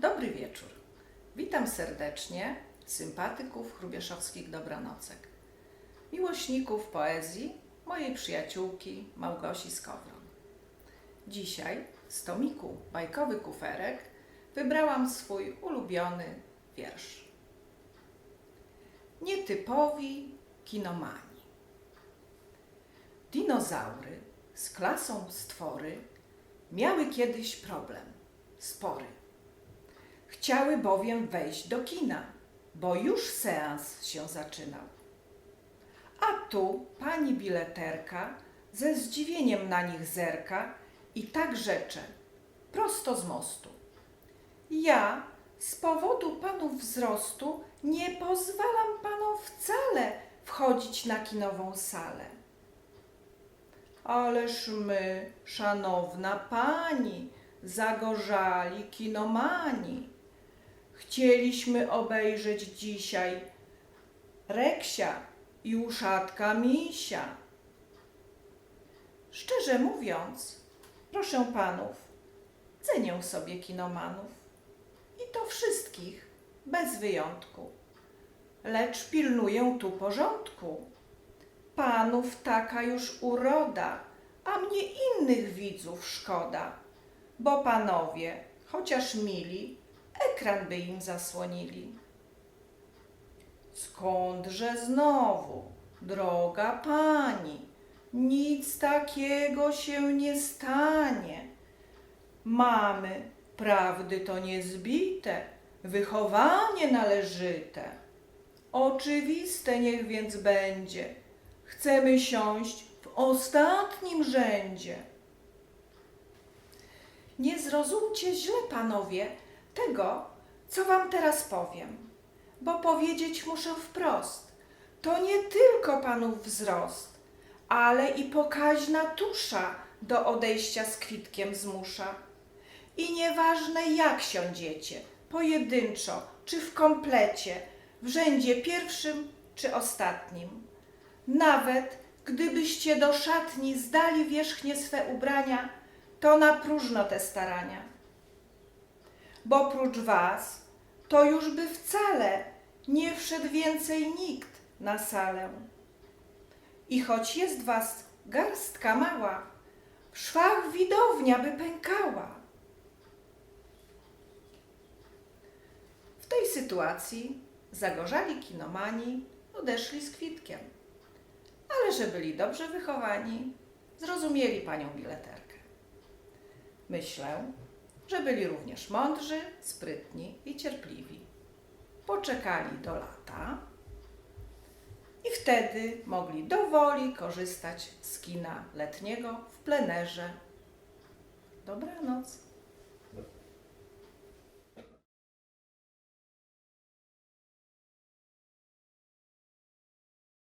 Dobry wieczór. Witam serdecznie sympatyków chrubieszowskich dobranocek, miłośników poezji mojej przyjaciółki Małgosi Skowron. Dzisiaj z tomiku Bajkowy Kuferek wybrałam swój ulubiony wiersz. Nietypowi kinomani. Dinozaury z klasą stwory miały kiedyś problem, spory. Chciały bowiem wejść do kina, bo już seans się zaczynał. A tu pani bileterka ze zdziwieniem na nich zerka i tak rzecze, prosto z mostu. Ja z powodu panów wzrostu nie pozwalam panom wcale wchodzić na kinową salę. Ależ my, szanowna pani, zagorzali kinomani. Chcieliśmy obejrzeć dzisiaj Reksia i uszatka misia. Szczerze mówiąc, proszę panów, cenię sobie kinomanów i to wszystkich, bez wyjątku. Lecz pilnuję tu porządku. Panów taka już uroda, a mnie innych widzów szkoda, bo panowie, chociaż mili, ekran by im zasłonili. Skądże znowu, droga pani, nic takiego się nie stanie. Mamy, prawdy to niezbite, wychowanie należyte. Oczywiste niech więc będzie, chcemy siąść w ostatnim rzędzie. Nie zrozumcie źle, panowie, tego, co wam teraz powiem, bo powiedzieć muszę wprost. To nie tylko panów wzrost, ale i pokaźna tusza do odejścia z kwitkiem zmusza. I nieważne jak siądziecie, pojedynczo czy w komplecie, w rzędzie pierwszym czy ostatnim. Nawet gdybyście do szatni zdali wierzchnie swe ubrania, to na próżno te starania. Bo prócz was, to już by wcale nie wszedł więcej nikt na salę. I choć jest was garstka mała, w szwach widownia by pękała. W tej sytuacji zagorzali kinomani odeszli z kwitkiem. Ale że byli dobrze wychowani, zrozumieli panią bileterkę. Myślę, że byli również mądrzy, sprytni i cierpliwi. Poczekali do lata i wtedy mogli dowoli korzystać z kina letniego w plenerze. Dobranoc.